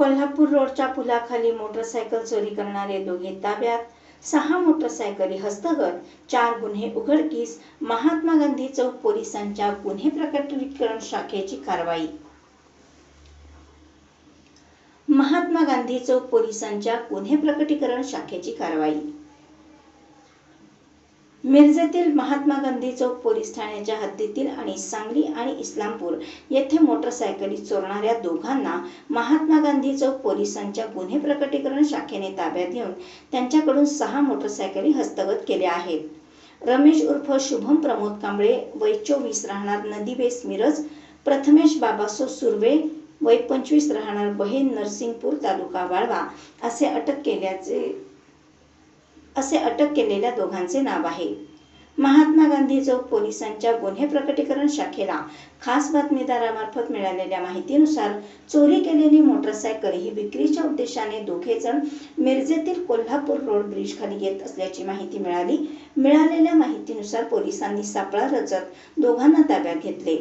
कोल्हापूर रोडच्या पुलाखाली मोटरसायकल चोरी करणारे दोघे ताब्यात. सहा मोटरसायकली हस्तगत चार गुन्हे उघडकीस. महात्मा गांधी चौक पोलिसांच्या गुन्हे प्रकटीकरण शाखेची कारवाई. महात्मा गांधी चौक पोलिसांच्या गुन्हे प्रकटीकरण शाखेची कारवाई. मिरजेतील महात्मा गांधी चौक पोलीस ठाण्याच्या हद्दीतील आणि सांगली आणि इस्लामपूर येथे मोटरसायकली चोरणाऱ्या दोघांना महात्मा गांधी चौक पोलिसांच्या गुन्हे प्रकटीकरण शाखेने ताब्यात घेऊन त्यांच्याकडून सहा मोटरसायकली हस्तगत केल्या आहेत. रमेश उर्फ शुभम प्रमोद कांबळे वय चोवीस राहणार नदीबेस मिरज प्रथमेश बाबासो सुर्वे वय पंचवीस राहणार बहीण नरसिंगपूर तालुका वाळवा असे अटक केल्याचे असे अटक केलेल्या दोघांचे नाव आहे. महात्मा गांधी चौक पोलिसांच्या गुन्हे प्रकटीकरण शाखेला खास बातमीदारामार्फत मिळालेल्या माहितीनुसार चोरी केलेली मोटरसायकल ही विक्रीच्या उद्देशाने दोघे जण मिरजेतील कोल्हापूर रोड ब्रिज खाली येत असल्याची माहिती मिळाली. मिळालेल्या माहितीनुसार पोलिसांनी सापळा रचत दोघांना ताब्यात घेतले.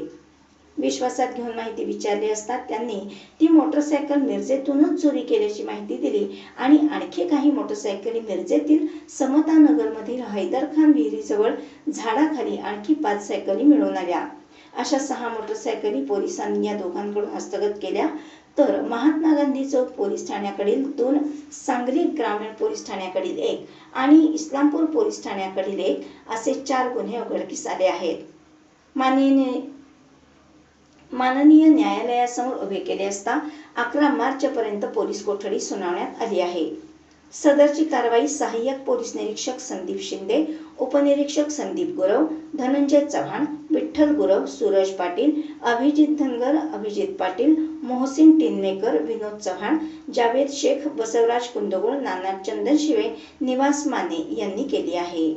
विश्वासात घेऊन माहिती विचारली असता त्यांनी ती मोटरसायकल मिरजेतूनच चोरी केल्याची माहिती दिली आणि आणखी काही मोटरसायकली मिरजेतील समतानगरमधील हैदरखान विहिरीजवळ झाडाखाली आणखी पाच सायकली मिळून आल्या. अशा सहा मोटरसायकली पोलिसांनी या दोघांकडून हस्तगत केल्या. तर महात्मा गांधी चौक पोलीस ठाण्याकडील दोन सांगली ग्रामीण पोलीस ठाण्याकडील एक आणि इस्लामपूर पोलीस ठाण्याकडील एक असे चार गुन्हे उघडकीस आले आहेत. माननीय माननीय न्यायालयासमोर उभे केले असता अकरा मार्च पर्यंत पोलीस कोठडी सुनावण्यात आली आहे. सदरची कारवाई सहाय्यक पोलीस निरीक्षक संदीप शिंदे उपनिरीक्षक संदीप गुरव धनंजय चव्हाण विठ्ठल गुरव सूरज पाटील अभिजित धनगर अभिजित पाटील मोहसिन टिनमेकर विनोद चव्हाण जावेद शेख बसवराज कुंदगुळ नाना चंदन शिवे निवास माने यांनी केली आहे.